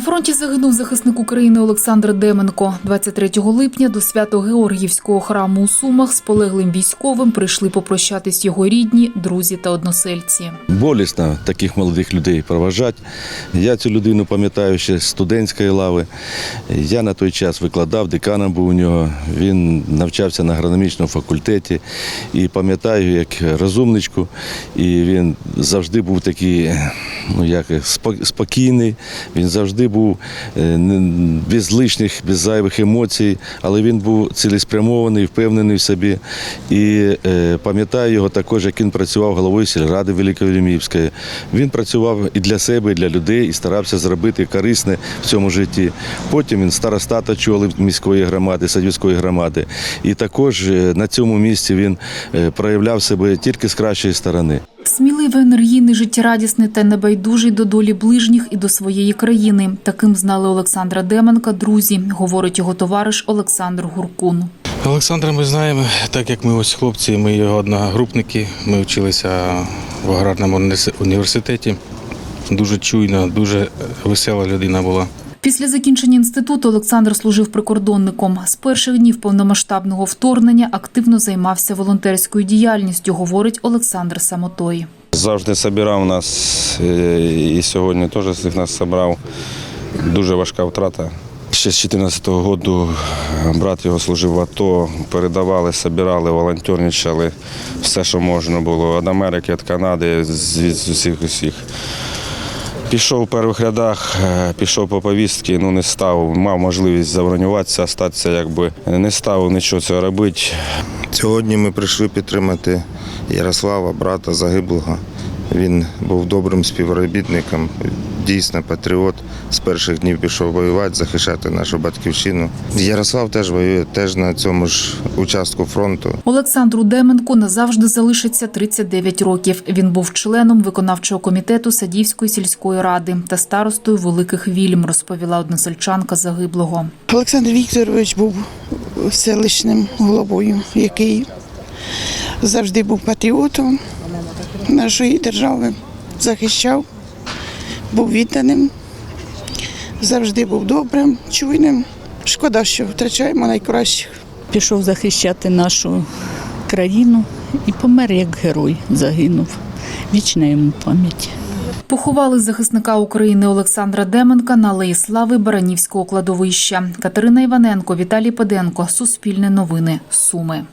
фронті загинув захисник України Олександр Деменко. 23 липня до Свято-Георгіївського храму у Сумах з полеглим військовим прийшли попрощатись його рідні, друзі та односельці. Болісно таких молодих людей проважати. Я цю людину пам'ятаю ще з студентської лави. Я на той час викладав, деканом був у нього. Він навчався на агрономічному факультеті і пам'ятаю як розумничку. І він завжди був такий, ну як спо- спокійний. Він завжди був е, без лишніх, без зайвих емоцій, але він був цілеспрямований, впевнений в собі. І е, пам'ятаю його також, як він працював головою сільради Великої Він працював і для себе, і для людей, і старався зробити корисне в цьому житті. Потім він старостат очолив міської громади, садівської громади. І також е, на цьому місці він проявляв себе тільки з кращої сторони. Сміливий, енергійний, життєрадісний та небайдужий до долі ближніх і до своєї країни. Таким знали Олександра Деменка друзі, говорить його товариш Олександр Гуркун. Олександра ми знаємо, так як ми ось хлопці, ми його одногрупники, ми вчилися в аграрному університеті. Дуже чуйна, дуже весела людина була. Після закінчення інституту Олександр служив прикордонником. З перших днів повномасштабного вторгнення активно займався волонтерською діяльністю, говорить Олександр Самотой. Завжди збирав нас е, і сьогодні теж всіх нас зібрав. Дуже важка втрата. Ще з 2014 року брат його служив в АТО, передавали, збирали, волонтерничали, все, що можна було. Від Америки, від Канади, з усіх усіх. Пішов у перших рядах, е, пішов по повістці, ну не став, мав можливість забронюватися, статися, якби не став нічого цього робити. Сьогодні ми прийшли підтримати Ярослава, брата загиблого. Він був добрим співробітником, дійсно патріот. З перших днів пішов воювати, захищати нашу батьківщину. Ярослав теж воює, теж на цьому ж участку фронту. Олександру Деменку назавжди залишиться 39 років. Він був членом виконавчого комітету Садівської сільської ради та старостою Великих Вільм, розповіла односельчанка загиблого. Олександр Вікторович був селищним головою, який завжди був патріотом нашої держави, захищав, був відданим, завжди був добрим, чуйним. Шкода, що втрачаємо найкращих. пішов захищати нашу країну і помер як герой, загинув. Вічна йому пам'ять. Поховали захисника України Олександра Деменка на Алеї Слави Баранівського кладовища. Катерина Іваненко, Віталій Педенко. Суспільне новини. Суми.